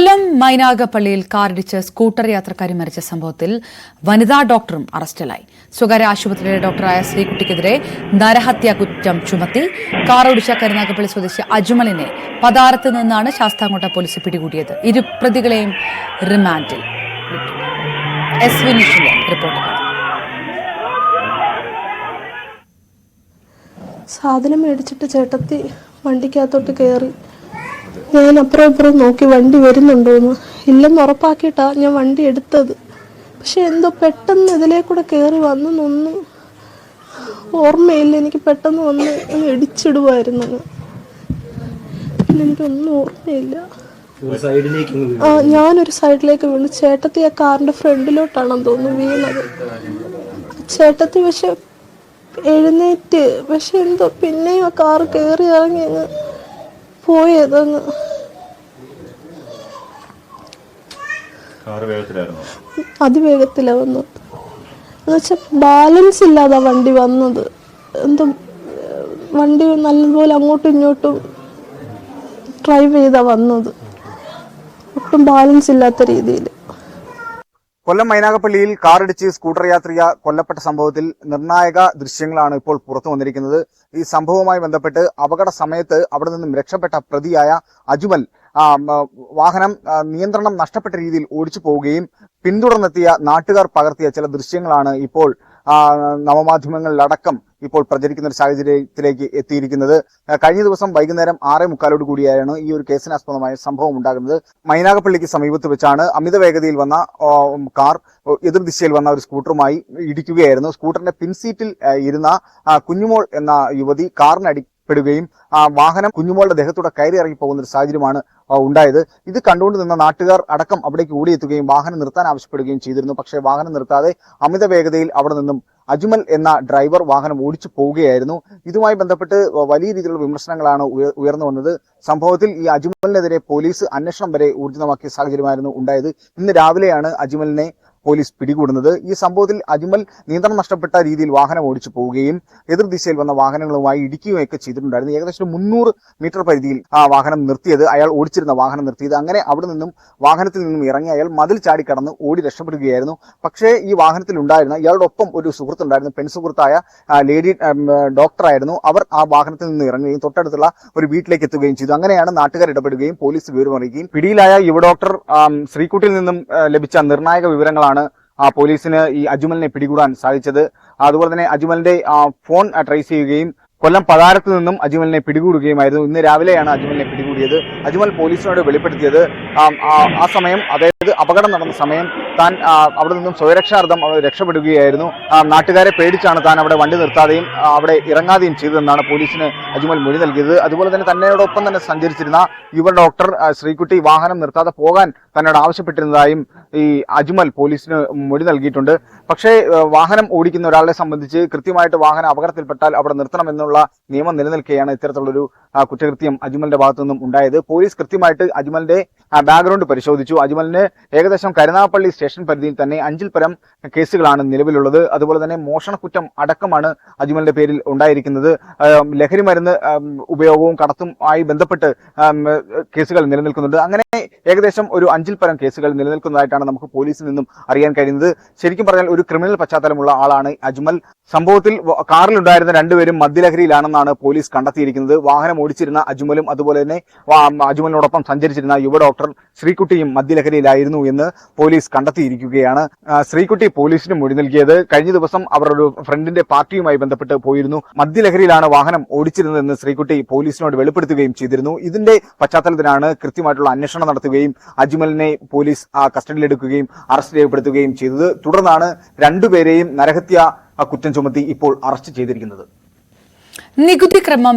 കൊല്ലം മൈനാഗപ്പള്ളിയിൽ കാറിടിച്ച് സ്കൂട്ടർ യാത്രക്കാരി മരിച്ച സംഭവത്തിൽ വനിതാ ഡോക്ടറും അറസ്റ്റിലായി. സ്വകാര്യ ആശുപത്രിയിലെ ഡോക്ടറായ ശ്രീകുട്ടിക്കെതിരെ നരഹത്യാ കുറ്റം ചുമത്തി കാർ ഓടിച്ച കരുനാഗപ്പള്ളി സ്വദേശി അജ്മലിനെ പതാരത്ത് നിന്നാണ് ശാസ്താംകോട്ട പോലീസ് പിടികൂടിയത്. ഇരു പ്രതികളെയും റിമാൻഡിൽ റിപ്പോർട്ട് സാധനം മേടിച്ചിട്ട് ചേട്ടത്തി വണ്ടിക്കകത്തോട്ട് കയറി ഞാൻ അപ്പുറം ഇപ്പുറം നോക്കി വണ്ടി വരുന്നുണ്ടോന്ന് ഇല്ലെന്ന് ഉറപ്പാക്കിയിട്ടാണ് ഞാൻ വണ്ടി എടുത്തത്. പക്ഷെ എന്തോ പെട്ടെന്ന് ഇതിലേ കൂടെ കയറി വന്നെന്നൊന്നും ഓർമ്മയില്ല എനിക്ക് പെട്ടെന്ന് വന്ന് അങ്ങ് ഇടിച്ചിടുമായിരുന്നു. പിന്നെ എനിക്കൊന്നും ഓർമ്മയില്ല. ആ ഞാനൊരു സൈഡിലേക്ക് വീണു. ചേട്ടത്തി ആ കാറിന്റെ ഫ്രണ്ടിലോട്ടാണെന്ന് തോന്നുന്നു വീണത്. ചേട്ടത്തി പക്ഷെ എഴുന്നേറ്റ്. പക്ഷെ എന്തോ പിന്നെയും ആ കാറ് കയറി ഇറങ്ങി അങ്ങ് പോയതങ്ങ്. അതിവേഗത്തിലാ വന്നത്. എന്നുവെച്ചാൽ ബാലൻസ് ഇല്ലാതെ വണ്ടി വന്നത്. എന്തോ വണ്ടി നല്ലതുപോലെ അങ്ങോട്ടും ഇങ്ങോട്ടും ഡ്രൈവ് ചെയ്താ വന്നത്. ഒട്ടും ബാലൻസ് ഇല്ലാത്ത രീതിയിൽ കൊല്ലം മൈനാഗപ്പള്ളിയിൽ കാറിടിച്ച് സ്കൂട്ടർ യാത്രിക കൊല്ലപ്പെട്ട സംഭവത്തിൽ നിർണായക ദൃശ്യങ്ങളാണ് ഇപ്പോൾ പുറത്തു വന്നിരിക്കുന്നത്. ഈ സംഭവവുമായി ബന്ധപ്പെട്ട് അപകട സമയത്ത് അവിടെ നിന്നും രക്ഷപ്പെട്ട പ്രതിയായ അജുമൽ വാഹനം നിയന്ത്രണം നഷ്ടപ്പെട്ട രീതിയിൽ ഓടിച്ചു പോവുകയും പിന്തുടർന്നെത്തിയ നാട്ടുകാർ പകർത്തിയ ചില ദൃശ്യങ്ങളാണ് ഇപ്പോൾ നവമാധ്യമങ്ങളിലടക്കം ഇപ്പോൾ പ്രചരിക്കുന്ന ഒരു സാഹചര്യത്തിലേക്ക് എത്തിയിരിക്കുന്നത്. കഴിഞ്ഞ ദിവസം വൈകുന്നേരം ആറേ മുക്കാലോട് കൂടിയാണ് ഈ ഒരു കേസിനാസ്പദമായ സംഭവം ഉണ്ടാകുന്നത്. മൈനാഗപ്പള്ളിക്ക് സമീപത്ത് വെച്ചാണ് അമിത വേഗതയിൽ വന്ന കാർ എതിർദിശയിൽ വന്ന ഒരു സ്കൂട്ടറുമായി ഇടിക്കുകയായിരുന്നു. സ്കൂട്ടറിന്റെ പിൻസീറ്റിൽ ഇരുന്ന കുഞ്ഞുമോൾ എന്ന യുവതി കാറിനടി പെടുകയും ആ വാഹനം കുഞ്ഞുമോളുടെ ദേഹത്തൂടെ കയറി ഇറങ്ങി പോകുന്ന ഒരു സാഹചര്യമാണ് ഉണ്ടായത്. ഇത് കണ്ടുകൊണ്ട് നിന്ന നാട്ടുകാർ അടക്കം അവിടേക്ക് ഓടിയെത്തുകയും വാഹനം നിർത്താൻ ആവശ്യപ്പെടുകയും ചെയ്തിരുന്നു. പക്ഷേ വാഹനം നിർത്താതെ അമിത വേഗതയിൽ അവിടെ നിന്നും അജ്മൽ എന്ന ഡ്രൈവർ വാഹനം ഓടിച്ചു പോവുകയായിരുന്നു. ഇതുമായി ബന്ധപ്പെട്ട് വലിയ രീതിയിലുള്ള വിമർശനങ്ങളാണ് ഉയർന്നു വന്നത്. സംഭവത്തിൽ ഈ അജ്മലിനെതിരെ പോലീസ് അന്വേഷണം വരെ ഊർജിതമാക്കിയ സാഹചര്യമായിരുന്നു ഉണ്ടായത്. ഇന്ന് രാവിലെയാണ് അജ്മലിനെ പോലീസ് പിടികൂടുന്നത്. ഈ സംഭവത്തിൽ അജ്മൽ നിയന്ത്രണം നഷ്ടപ്പെട്ട രീതിയിൽ വാഹനം ഓടിച്ചു പോവുകയും എതിർദിശയിൽ വന്ന വാഹനങ്ങളുമായി ഇടിക്കുകയൊക്കെ ചെയ്തിട്ടുണ്ടായിരുന്നു. ഏകദേശം മുന്നൂറ് മീറ്റർ പരിധിയിൽ ആ വാഹനം നിർത്തിയത് അയാൾ ഓടിച്ചിരുന്ന വാഹനം നിർത്തിയത്. അങ്ങനെ അവിടെ നിന്നും വാഹനത്തിൽ നിന്നും ഇറങ്ങി അയാൾ മതിൽ ചാടിക്കടന്ന് ഓടി രക്ഷപ്പെടുകയായിരുന്നു. പക്ഷേ ഈ വാഹനത്തിൽ ഉണ്ടായിരുന്ന ഇയാളുടെ ഒപ്പം ഒരു സുഹൃത്തുണ്ടായിരുന്നു. പെൺസുഹൃത്തായ ലേഡി ഡോക്ടറായിരുന്നു. അവർ ആ വാഹനത്തിൽ നിന്ന് ഇറങ്ങുകയും തൊട്ടടുത്തുള്ള ഒരു വീട്ടിലേക്ക് എത്തുകയും ചെയ്തു. അങ്ങനെയാണ് നാട്ടുകാർ ഇടപെടുകയും പോലീസ് വിവരം അറിയിക്കുകയും പിടിയിലായ യുവ ഡോക്ടർ ശ്രീകുട്ടിയിൽ നിന്നും ലഭിച്ച നിർണായക വിവരങ്ങളാണ് ആ പോലീസിന് ഈ അജ്മലിനെ പിടികൂടാൻ സാധിച്ചത്. അതുപോലെ തന്നെ അജ്മലിന്റെ ഫോൺ ട്രേസ് ചെയ്യുകയും കൊല്ലം പതാരത്ത് നിന്നും അജ്മലിനെ പിടികൂടുകയുമായിരുന്നു. ഇന്ന് രാവിലെയാണ് അജ്മലിനെ പിടികൂടിയത്. അജ്മൽ പോലീസിനോട് വെളിപ്പെടുത്തിയത്. ആ സമയം അതായത് അപകടം നടന്ന സമയം താൻ അവിടെ നിന്നും സ്വയരക്ഷാർത്ഥം അവിടെ രക്ഷപ്പെടുകയായിരുന്നു. നാട്ടുകാരെ പേടിച്ചാണ് താൻ അവിടെ വണ്ടി നിർത്താതെയും അവിടെ ഇറങ്ങാതെയും ചെയ്തതെന്നാണ് പോലീസിന് അജ്മൽ മൊഴി നൽകിയത്. അതുപോലെ തന്നെ തന്നോടൊപ്പം തന്നെ സഞ്ചരിച്ചിരുന്ന യുവ ഡോക്ടർ ശ്രീകുട്ടി വാഹനം നിർത്താതെ പോകാൻ തന്നോട് ആവശ്യപ്പെട്ടിരുന്നതായും ഈ അജ്മൽ പോലീസിന് മൊഴി നൽകിയിട്ടുണ്ട്. പക്ഷേ വാഹനം ഓടിക്കുന്ന ഒരാളെ സംബന്ധിച്ച് കൃത്യമായിട്ട് വാഹനം അപകടത്തിൽപ്പെട്ടാൽ അവിടെ നിർത്തണമെന്നുള്ള നിയമം നിലനിൽക്കുകയാണ് ഇത്തരത്തിലുള്ളൊരു കുറ്റകൃത്യം അജ്മലിന്റെ ഭാഗത്തു നിന്നും ഉണ്ടായത്. പോലീസ് കൃത്യമായിട്ട് അജ്മലിന്റെ ബാക്ക്ഗ്രൗണ്ട് പരിശോധിച്ചു. അജ്മലിന് ഏകദേശം കരുനാഗപ്പള്ളി സ്റ്റേഷൻ പരിധിയിൽ തന്നെ അഞ്ചിൽ പരം കേസുകളാണ് നിലവിലുള്ളത്. അതുപോലെ തന്നെ മോഷണക്കുറ്റം അടക്കമാണ് അജ്മലിന്റെ പേരിൽ ഉണ്ടായിരിക്കുന്നത്. ലഹരി മരുന്ന് ഉപയോഗവും കടത്തും ആയി ബന്ധപ്പെട്ട് കേസുകൾ നിലനിൽക്കുന്നുണ്ട്. അങ്ങനെ ഏകദേശം ഒരു അഞ്ചിൽ പരം കേസുകൾ നിലനിൽക്കുന്നതായിട്ടാണ് നമുക്ക് പോലീസിൽ നിന്നും അറിയാൻ കഴിയുന്നത്. ശരിക്കും പറഞ്ഞാൽ ഒരു ക്രിമിനൽ പശ്ചാത്തലമുള്ള ആളാണ് അജ്മൽ. സംഭവത്തിൽ കാറിലുണ്ടായിരുന്ന രണ്ടുപേരും മദ്യലഹരിയിലാണെന്നാണ് പോലീസ് കണ്ടെത്തിയിരിക്കുന്നത്. വാഹനം ഓടിച്ചിരുന്ന അജ്മലും അതുപോലെ തന്നെ അജ്മലിനോടൊപ്പം സഞ്ചരിച്ചിരുന്ന യുവ ഡോക്ടർ ശ്രീകുട്ടിയും മദ്യലഹരിയിലായിരുന്നു എന്ന് പോലീസ് കണ്ടെത്തിയിരിക്കുകയാണ് ശ്രീകുട്ടി പോലീസിന് മൊഴി നൽകിയത് കഴിഞ്ഞ ദിവസം ഒരു ഫ്രണ്ടിന്റെ പാർട്ടിയുമായി ബന്ധപ്പെട്ട് പോയിരുന്നു. മദ്യലഹരിയിലാണ് വാഹനം ഓടിച്ചിരുന്നതെന്ന് ശ്രീകുട്ടി പോലീസിനോട് വെളിപ്പെടുത്തുകയും ചെയ്തിരുന്നു. ഇതിന്റെ പശ്ചാത്തലത്തിലാണ് കൃത്യമായിട്ടുള്ള അന്വേഷണം നടത്തുകയും അജ്മലിനെ പോലീസ് കസ്റ്റഡിയിലെടുക്കുകയും അറസ്റ്റ് രേഖപ്പെടുത്തുകയും ചെയ്തത്. തുടർന്നാണ് രണ്ടുപേരെയും നരഹത്യ കുറ്റം ചുമത്തി ഇപ്പോൾ അറസ്റ്റ് ചെയ്തിരിക്കുന്നത്. നികുതി ക്രമം